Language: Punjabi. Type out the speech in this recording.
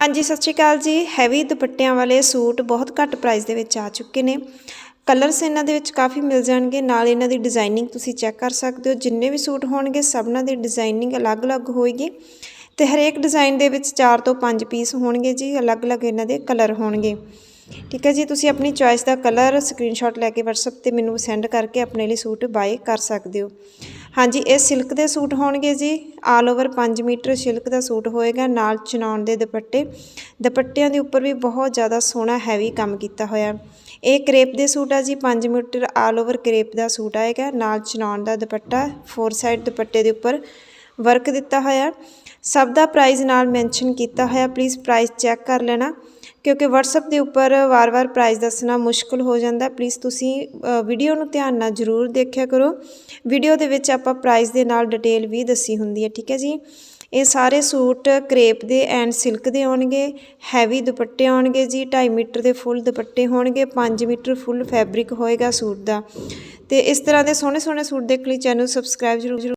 ਹਾਂਜੀ, ਸਤਿ ਸ਼੍ਰੀ ਅਕਾਲ ਜੀ। ਹੈਵੀ ਦੁਪੱਟਿਆਂ ਵਾਲੇ ਸੂਟ ਬਹੁਤ ਘੱਟ ਪ੍ਰਾਈਸ ਦੇ ਵਿੱਚ ਆ ਚੁੱਕੇ ਨੇ। ਕਲਰਸ ਇਹਨਾਂ ਦੇ ਵਿੱਚ ਕਾਫੀ ਮਿਲ ਜਾਣਗੇ। ਨਾਲ ਇਹਨਾਂ ਦੀ ਡਿਜ਼ਾਈਨਿੰਗ ਤੁਸੀਂ ਚੈੱਕ ਕਰ ਸਕਦੇ ਹੋ। ਜਿੰਨੇ ਵੀ ਸੂਟ ਹੋਣਗੇ, ਸਭਨਾਂ ਦੀ ਡਿਜ਼ਾਈਨਿੰਗ ਅਲੱਗ-ਅਲੱਗ ਹੋਏਗੀ। ਤੇ ਹਰੇਕ ਡਿਜ਼ਾਈਨ ਦੇ ਵਿੱਚ 4 ਤੋਂ 5 ਪੀਸ ਹੋਣਗੇ ਜੀ। ਅਲੱਗ-ਅਲੱਗ ਇਹਨਾਂ ਦੇ ਕਲਰ ਹੋਣਗੇ। ਠੀਕ ਹੈ ਜੀ, ਤੁਸੀਂ ਆਪਣੀ ਚੁਆਇਸ ਦਾ ਕਲਰ ਸਕਰੀਨਸ਼ਾਟ ਲੈ ਕੇ WhatsApp ਤੇ ਮੈਨੂੰ ਸੈਂਡ ਕਰਕੇ ਆਪਣੇ ਲਈ ਸੂਟ ਬਾਏ ਕਰ ਸਕਦੇ ਹੋ। ਹਾਂਜੀ, ਇਹ ਸਿਲਕ ਦੇ ਸੂਟ ਹੋਣਗੇ ਜੀ। ਆਲ ਓਵਰ 5 ਮੀਟਰ ਸਿਲਕ ਦਾ ਸੂਟ ਹੋਏਗਾ, ਨਾਲ ਚਨਾਉਣ ਦੇ ਦੁਪੱਟੇ। ਦੁਪੱਟਿਆਂ ਦੇ ਉੱਪਰ ਵੀ ਬਹੁਤ ਜ਼ਿਆਦਾ ਸੋਹਣਾ ਹੈਵੀ ਕੰਮ ਕੀਤਾ ਹੋਇਆ। ਇਹ ਕਰੇਪ ਦੇ ਸੂਟ ਆ ਜੀ 5 ਮੀਟਰ ਆਲ ਓਵਰ ਕਰੇਪ ਦਾ ਸੂਟ ਆਏਗਾ, ਨਾਲ ਚਨਾਉਣ ਦਾ ਦੁਪੱਟਾ ਫੋਰ ਸਾਈਡ ਦੁਪੱਟੇ ਦੇ ਉੱਪਰ ਵਰਕ ਦਿੱਤਾ ਹੋਇਆ। ਸਭ ਦਾ ਪ੍ਰਾਈਸ ਨਾਲ ਮੈਂਸ਼ਨ ਕੀਤਾ ਹੋਇਆ ਪਲੀਜ਼ ਪ੍ਰਾਈਸ ਚੈੱਕ ਕਰ ਲੈਣਾ। ਕਿਉਂਕਿ ਵਟਸਐਪ ਦੇ ਉੱਪਰ ਵਾਰ-ਵਾਰ ਪ੍ਰਾਈਸ ਦੱਸਣਾ ਮੁਸ਼ਕਲ ਹੋ ਜਾਂਦਾ। ਪਲੀਜ਼ ਤੁਸੀਂ ਵੀਡੀਓ ਨੂੰ ਧਿਆਨ ਨਾਲ ਜ਼ਰੂਰ ਦੇਖਿਆ ਕਰੋ। ਵੀਡੀਓ ਦੇ ਵਿੱਚ ਆਪਾਂ ਪ੍ਰਾਈਸ ਦੇ ਨਾਲ ਡਿਟੇਲ ਵੀ ਦੱਸੀ ਹੁੰਦੀ ਹੈ, ਠੀਕ ਹੈ ਜੀ? ਇਹ ਸਾਰੇ ਸੂਟ ਕਰੇਪ ਦੇ ਐਂਡ ਸਿਲਕ ਦੇ ਆਉਣਗੇ ਹੈਵੀ ਦੁਪੱਟੇ ਆਉਣਗੇ ਜੀ 2.5 ਮੀਟਰ ਦੇ ਫੁੱਲ ਦੁਪੱਟੇ ਹੋਣਗੇ 5 ਮੀਟਰ ਫੁੱਲ ਫੈਬਰਿਕ ਹੋਏਗਾ ਸੂਟ ਦਾ। ਤੇ ਇਸ ਤਰ੍ਹਾਂ ਦੇ ਸੋਹਣੇ ਸੋਹਣੇ ਸੂਟ ਦੇਖਣ ਲਈ ਚੈਨਲ ਸਬਸਕ੍ਰਾਈਬ ਜ਼ਰੂਰ